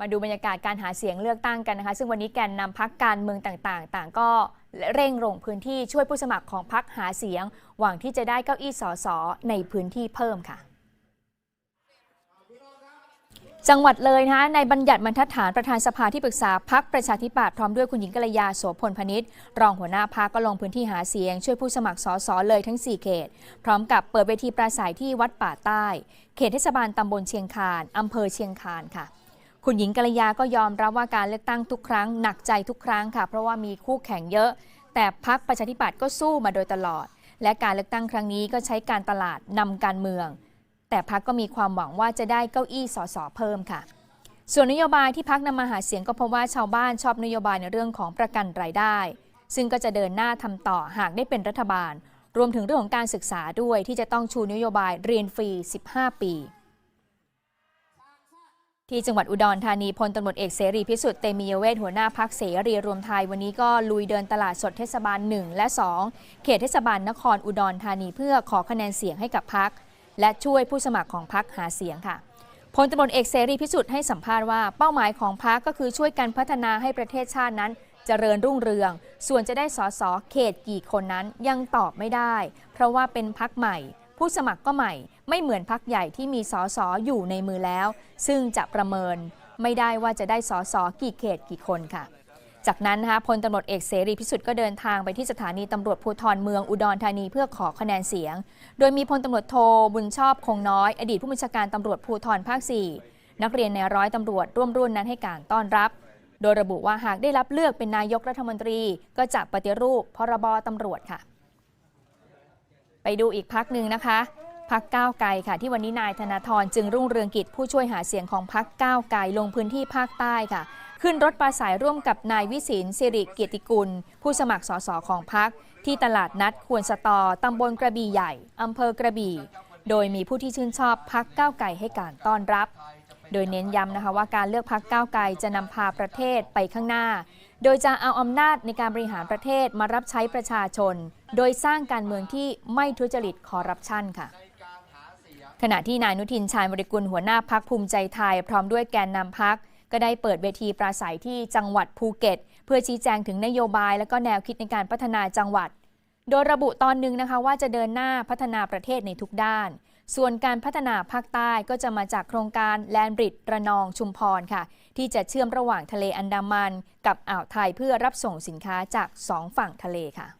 มาดูบรรยากาศการหาเสียงเลือกตั้งกันนะคะ ซึ่งวันนี้แกนนำพักการเมืองต่างๆ ต่างก็เร่งลงพื้นที่ช่วยผู้สมัครของพักหาเสียง หวังที่จะได้เก้าอี้สสในพื้นที่เพิ่มค่ะ จังหวัดเลยนะคะในบัญญัติบรรทัดฐานประธานสภาที่ปรึกษาพักประชาธิปัตย์พร้อมด้วยคุณหญิงกัลยาโสพลพนิษฐ์รองหัวหน้าพักก็ลงพื้นที่หาเสียง ช่วยผู้สมัครสสเลยทั้ง 4 เขต พร้อมกับเปิดเวทีปราศัยที่วัดป่าใต้ เขตเทศบาลตำบลเชียงคานอำเภอเชียงคานค่ะ คุณหญิงกัลยาก็ยอมรับว่าการเลือกตั้งทุกครั้งหนักใจทุกครั้งค่ะ เพราะว่ามีคู่แข่งเยอะ แต่พักประชาธิปัตย์ก็สู้มาโดยตลอด และการเลือกตั้งครั้งนี้ก็ใช้การตลาดนำการเมือง แต่พักก็มีความหวังว่าจะได้เก้าอี้สสเพิ่มค่ะ ส่วนนโยบายที่พักนำมาหาเสียงก็เพราะว่าชาวบ้านชอบนโยบายในเรื่องของประกันรายได้ ซึ่งก็จะเดินหน้าทำต่อหากได้เป็นรัฐบาล รวมถึงเรื่องของการศึกษาด้วยที่จะต้องชูนโยบายเรียนฟรี 15 ปี ที่จังหวัดอุดรธานีพลตำรวจเอกเสรีพิสุทธิ์เตมียเวทหัวหน้าพักเสรีรวมไทยวันนี้ก็ลุยเดินตลาดสดเทศบาล 1 และ 2 เขตเทศบาลนครอุดรธานีเพื่อขอคะแนนเสียงให้กับพัก และช่วยผู้สมัครของพักหาเสียงค่ะพลตำรวจเอกเสรีพิสุทธิ์ให้สัมภาษณ์ว่าเป้าหมายของพรรคก็คือช่วยกันพัฒนาให้ประเทศชาตินั้นเจริญรุ่งเรือง ส่วนจะได้สสเขตกี่คนนั้นยังตอบไม่ได้ เพราะว่าเป็นพักใหม่ ผู้สมัครก็ใหม่ไม่เหมือนพักใหญ่ที่มีสสอยู่ในมือแล้ว ซึ่งจะประเมินไม่ได้ว่าจะได้สสกี่เขตกี่คนค่ะ จากนั้นนะคะพลตำรวจเอกเสรีพิสุทธิ์ก็เดินทางไปที่สถานีตำรวจภูธรเมืองอุดรธานีเพื่อขอคะแนนเสียง โดยมีพลตำรวจโทบุญชอบคงน้อย อดีตผู้บัญชาการตำรวจภูธรภาค 4 นักเรียนในร้อยตำรวจร่วมรุ่นนั้นให้การต้อนรับ โดยระบุว่าหากได้รับเลือกเป็นนายกรัฐมนตรี ก็จะปฏิรูปพรบตำรวจค่ะ ไปดูอีกพักหนึ่งนะคะพักก้าวไกลค่ะ ที่วันนี้นายธนาธรจึงรุ่งเรืองกิจผู้ช่วยหาเสียงของพักก้าวไกลลงพื้นที่ภาคใต้ค่ะ ขึ้นรถปราศัยร่วมกับนายวิสินสิริเกียรติกุล ผู้สมัครสสของพัก ที่ตลาดนัดควรสตอตำบลกระบี่ใหญ่อำเภอกระบี่ โดยมีผู้ที่ชื่นชอบพักก้าวไกลให้การต้อนรับ โดยเน้นย้ำนะคะว่าการเลือกพักก้าวไกลจะนำพาประเทศไปข้างหน้า โดยจะเอาอำนาจในการบริหารประเทศมารับใช้ประชาชน โดยสร้างการเมืองที่ไม่ทุจริตคอร์รัปชันค่ะขณะที่นายนุทินชาญบริกุลหัวหน้าพักภูมิใจไทย พร้อมด้วยแกนนำพักก็ได้เปิดเวทีปราศัยที่จังหวัดภูเก็ต เพื่อชี้แจงถึงนโยบาย และก็แนวคิดในการพัฒนาจังหวัด โดยระบุตอนหนึ่งนะคะว่าจะเดินหน้าพัฒนาประเทศในทุกด้าน ส่วนการพัฒนาภาคใต้ก็จะมาจากโครงการแลนบริดระนองชุมพรค่ะ ที่จะเชื่อมระหว่างทะเลอันดามัน กับอ่าวไทยเพื่อรับส่งสินค้าจากสองฝั่งทะเลค่ะ